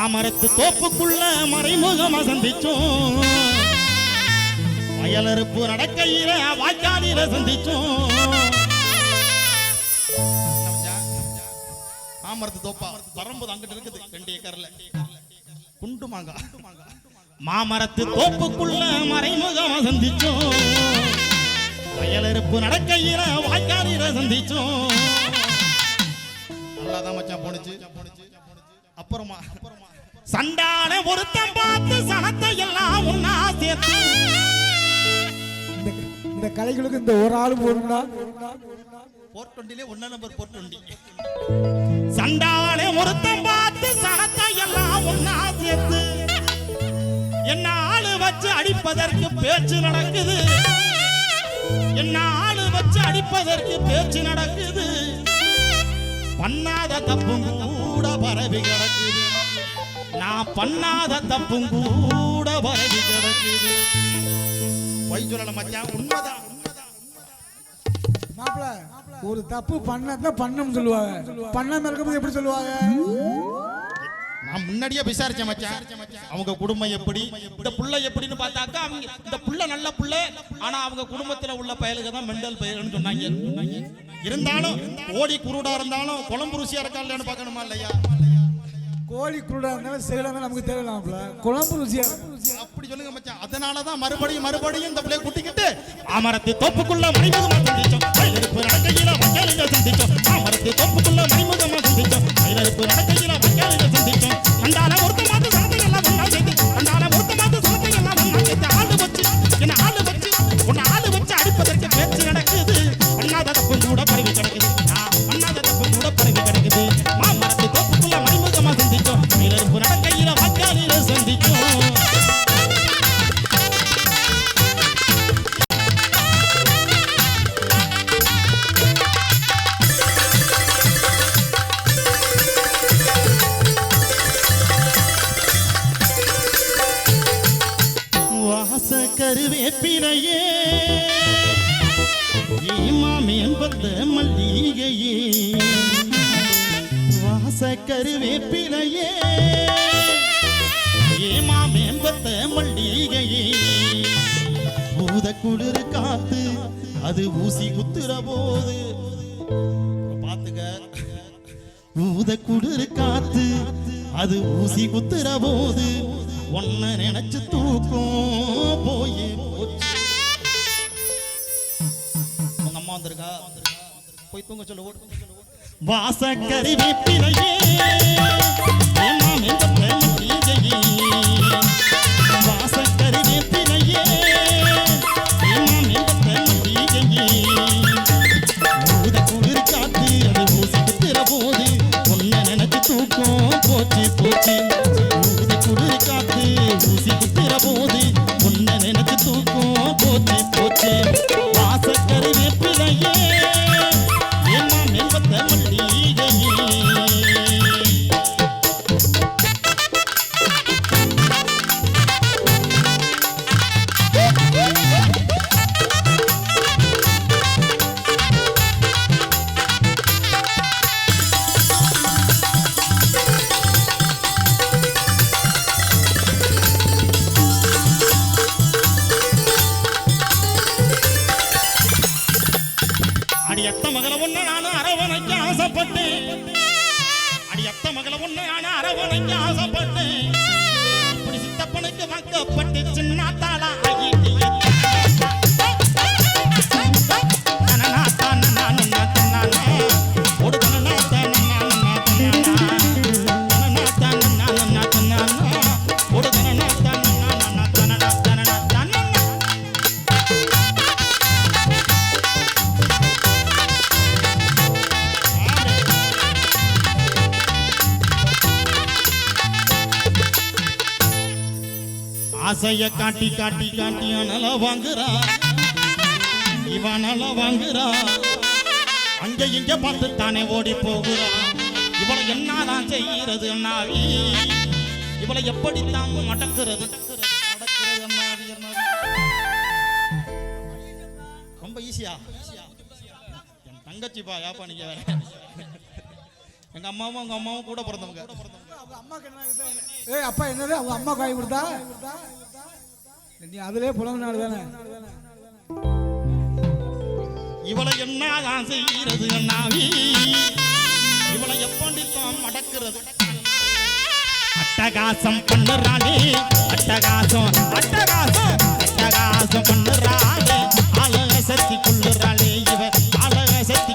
மாமரத்து தோப்புக்குள்ள மறைமுகமா சந்திச்சோம் வயலறுப்பு நடக்கையில வாய்க்காலில சந்திச்சோம். மாமரத்து தோப்பா வரும்போது அங்கிட்டு இருக்குது ரெண்டு ஏக்கர்ல. குண்டு மாங்கா. மாமரத்து தோப்புக்குள்ள மறைமுகமா சந்திச்சோம் வயலறுப்பு நடக்கையில வாய்க்காலில சந்திச்சோம். நல்லாதான் மச்சான் போனுச்சு அப்புறமா. சண்டான ஒருத்தன் பார்த்து சனத்தை எல்லாம் ஒன்னா சேர்த்து. இந்த கலைகளுக்கு இந்த ஒரு ஆள் போடுனா போர் டுவெண்டிலே ஒன்னா நம்பர் போர் டுவெண்டி சண்டான ஒருத்தன் பார்த்து சனத்தை எல்லாம் ஒன்னா சேர்த்து. என்ன ஆளு வச்சு அடிப்பதற்கு பேச்சு நடக்குது. என்ன ஆளு வச்சு அடிப்பதற்கு பேச்சு நடக்குது. பண்ணாத தப்பும் கூட பரவி கிடக்குது நான் பண்ணாத தப்பும் கூட பரவி கிடக்குது. பொய் சொல்லல மச்சான் உண்மைதான். மாப்பிள ஒரு தப்பு பண்ணதான் சொல்லுவாங்க. பண்ணாம இருக்கும்போது எப்படி சொல்லுவாங்க? நான் முன்னாடியே விசாரிச்சேன் மச்சான். அவங்க குடும்பம் எப்படி இந்த புள்ள எப்படின்னு பார்த்தாக்கா அவங்க இந்த புள்ள நல்ல புள்ள ஆனா அவங்க குடும்பத்துல உள்ள பயலுக்கு தான் மெண்டல் பயலுன்னு சொன்னாங்க. இருந்தாலும் ஓடி குருடா இருந்தாலும் குழம்பு ருசியா இருக்கா இல்லையான்னு பார்க்கணுமா இல்லையா? கோழி குருடா இருந்தாலும் செய்யலாம் நமக்கு தெரியல குழம்பு ருசியா அப்படி சொல்லுங்க மச்சான். அதனாலதான் மறுபடியும் மறுபடியும் இந்த பிள்ளைய குட்டிக்கிட்டு மாமரத்து தோப்புக்குள்ள மணிமுகமா சந்திச்சோம். மயிலெடுப்பு நடக்கையில மக்காலில சந்திச்சோம். மாமரத்து தோப்புக்குள்ள மணிமுகமா சந்திச்சோம். மயிலெடுப்பு நடக்கையில மக்காலில பிறையே ஈமாமேன் வந்த மல்லிகையே. வாச கருவேப்பிலையே ஏமாமேன் வந்த மல்லிகையே. பூத குளிர் காத்து அது ஊசி குத்துற போது. பாத்துக்க ஊத குளிர் காத்து அது ஊசி குத்துற போது ஒன்ன நினைச்சு தூக்கும். போய் தூங்க சொல்லு ஓடு. வாசக்கறி வேப்பிலையே அத்த மகள ஒண்ணு நானும் அரவணைக்க ஆசைப்பட்டேன் அடி அத்த மகள ஒண்ணு நானும் அரவணைக்க ஆசைப்பட்டேன் இப்படி சித்தப்பனுக்கு வாக்கப்பட்டு சின்ன ஆசைய காட்டி காட்டி காட்டி அனல வாங்குறா. இவன் நல வாங்குறா. அங்க இங்க பார்த்து தானே ஓடி போகுறா. இவளை என்னதான் செய்யறது அண்ணாவி? இவளை எப்படி தாங்க மடக்கிறது? அடக்குறது ரொம்ப ஈஸியா என் தங்கச்சி பா யாப்பா நீங்க எங்க அம்மாவும் உங்க அம்மாவும் கூட பிறந்தவங்க. ஏய் அப்பா என்னது? அவங்க அம்மா காய் கொடுத்தா? நீ அதுலயே புலம்புனாடு தானே. இவளை என்ன செய்கிறது அண்ணாவி? இவளை எப்பண்டித்தான் மடக்கிறது? அட்டகாசம் பண்ணுறாளே அட்டகாசம் அட்டகாசம் அட்டகாசம் பண்ணுறாளே. அழக சக்தி கொள்ளுறாளே இவ அழக சக்தி